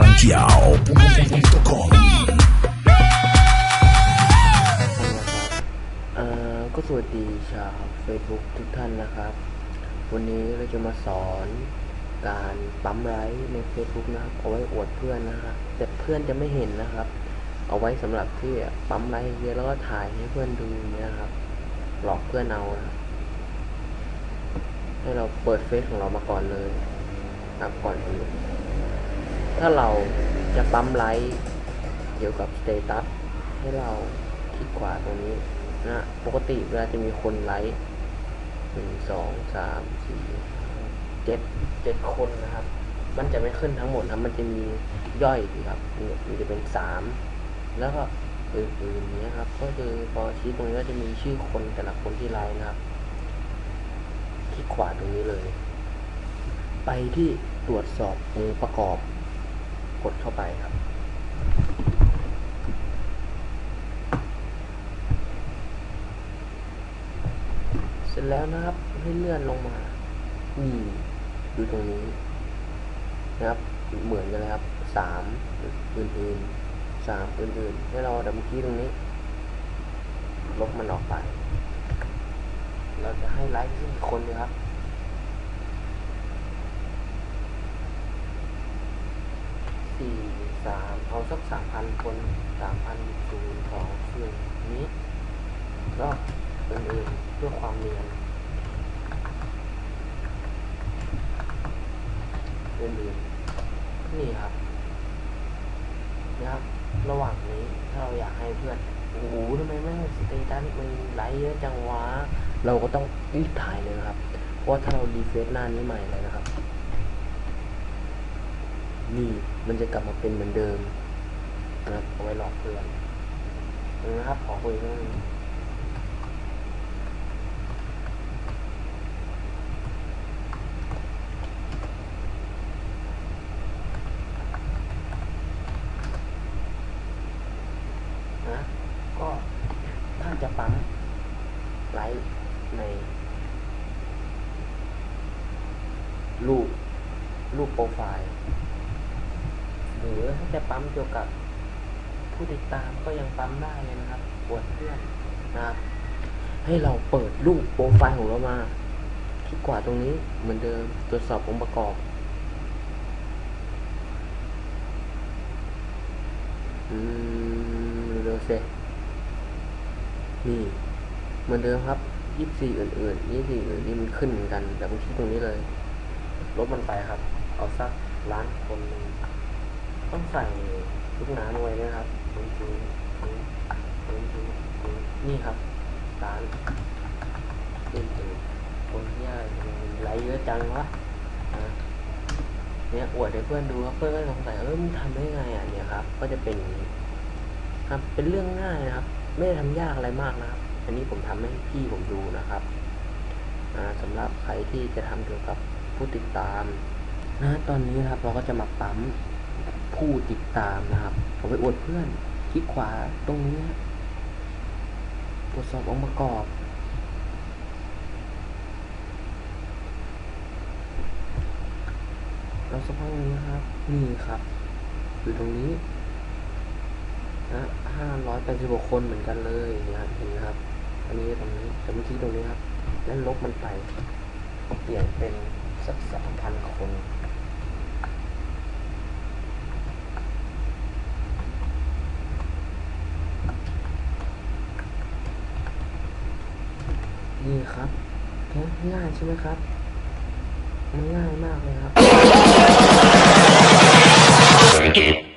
ranchiao.com เอ่อก็สวัสดีชาว Facebook ทุกท่านนะครับ วันนี้เราจะมาสอนการปั๊มไลค์ใน Facebook นะครับเอาไว้อวดเพื่อนนะครับแต่เพื่อนจะไม่เห็นนะครับ เอาไว้สำหรับที่ปั๊มไลค์เยอะแล้วก็ถ่ายให้เพื่อนดูเงี้ยครับ หลอกเพื่อนเอานะครับให้เราเปิดเฟซของเรามาก่อนเลยนะครับก่อนอื่น ถ้าเราจะปั๊มไลค์เกี่ยวกับสเตตัสให้เราคลิกขวาตรงนี้นะปกติเวลาจะมีคนไลค์หนึ่งสองสามสี่เจ็ดเจ็ดคนนะครับ มันจะไม่ขึ้นทั้งหมดนะมันจะมีย่อยดีครับมันจะเป็นสามแล้วก็อื่นๆนี้ครับ ก็คือพอชี้ตรงนี้ก็จะมีชื่อคนแต่ละคนที่ไลค์นะครับ คลิกขวาตรงนี้เลย ไปที่ตรวจสอบองค์ประกอบ กดเข้าไปครับ เสร็จแล้วนะครับให้เลื่อนลงมานี่ดูตรงนี้นะครับเหมือนกันเลยครับสามอื่นๆสามอื่นๆ ให้เราดับเบิลคลิกตรงนี้ ลบมันออกไป เราจะให้ไลค์ที่คนเลยครับ สี่สามเอาสักสามพันคนสามพันศูนย์สองหนึ่งนี้ก็อื่นๆเพื่อความเนียนอื่นๆนี่ครับนะครับ ระหว่างนี้ถ้าเราอยากให้เพื่อนโอ้โหทำไมแม่สเตตัสมันไลค์เยอะจังวะเราก็ต้องรีบถ่ายเลยครับเพราะว่าถ้าเรารีเฟซหน้านี้ใหม่เลยนะ นี่มันจะกลับมาเป็นเหมือนเดิมนะครับเอาไว้หลอกเพื่อนนะครับ ขอคุยเรื่องนะก็ถ้าจะปั๊มไลค์ในรูปรูปโปรไฟล์ หรือถ้าจะปั๊มเกี่ยวกับผู้ติดตามก็ยังปั๊มได้เลยนะครับอวดเพื่อนนะครับให้เราเปิดรูปโปรไฟล์ของเรามาคลิกขวาตรงนี้เหมือนเดิมตรวจสอบองค์ประกอบ อืมเร็วเซนี่เหมือนเดิมครับยี่สี่อื่นๆยี่สี่อื่นนี่มันขึ้นเหมือนกัน แต่ผมคลิกตรงนี้เลย ลบมันไปครับ เอาสักล้านคนหนึ่ง ต้องใส่ลูกน้ำลงไว้นะครับนี่ครับล้านอื่นๆคนที่อะไรทำไมไลเยอะจังวะเนี่ยอวดให้เพื่อนดูครับเพื่อนก็สงสัยเออมึงทำได้ไงอะเนี่ยครับ ก็จะเป็นครับเป็นเรื่องง่ายนะครับ ไม่ได้ทำยากอะไรมากนะครับ อันนี้ผมทำให้พี่ผมดูนะครับอ่าสำหรับใครที่จะทำเกี่ยวกับผู้ติดตามนะตอนนี้ครับเราก็จะมาปั๊ม ผู้ติดตามนะครับเอาไปอวดเพื่อน คลิกขวาตรงนี้ตรวจสอบองค์ประกอบเราสักพักหนึงนะครับ นี่ครับอยู่ตรงนี้นะห้าร้อยแปดสิบหกคนเหมือนกันเลยนะเห็นไหมครับ อันนี้ตรงนี้แต่เมื่อกี้ตรงนี้ครับ แล้วลบมันไป เปลี่ยนเป็นสักสามพันคน นี่ครับง่ายใช่ไหมครับ มันง่ายมากเลยครับ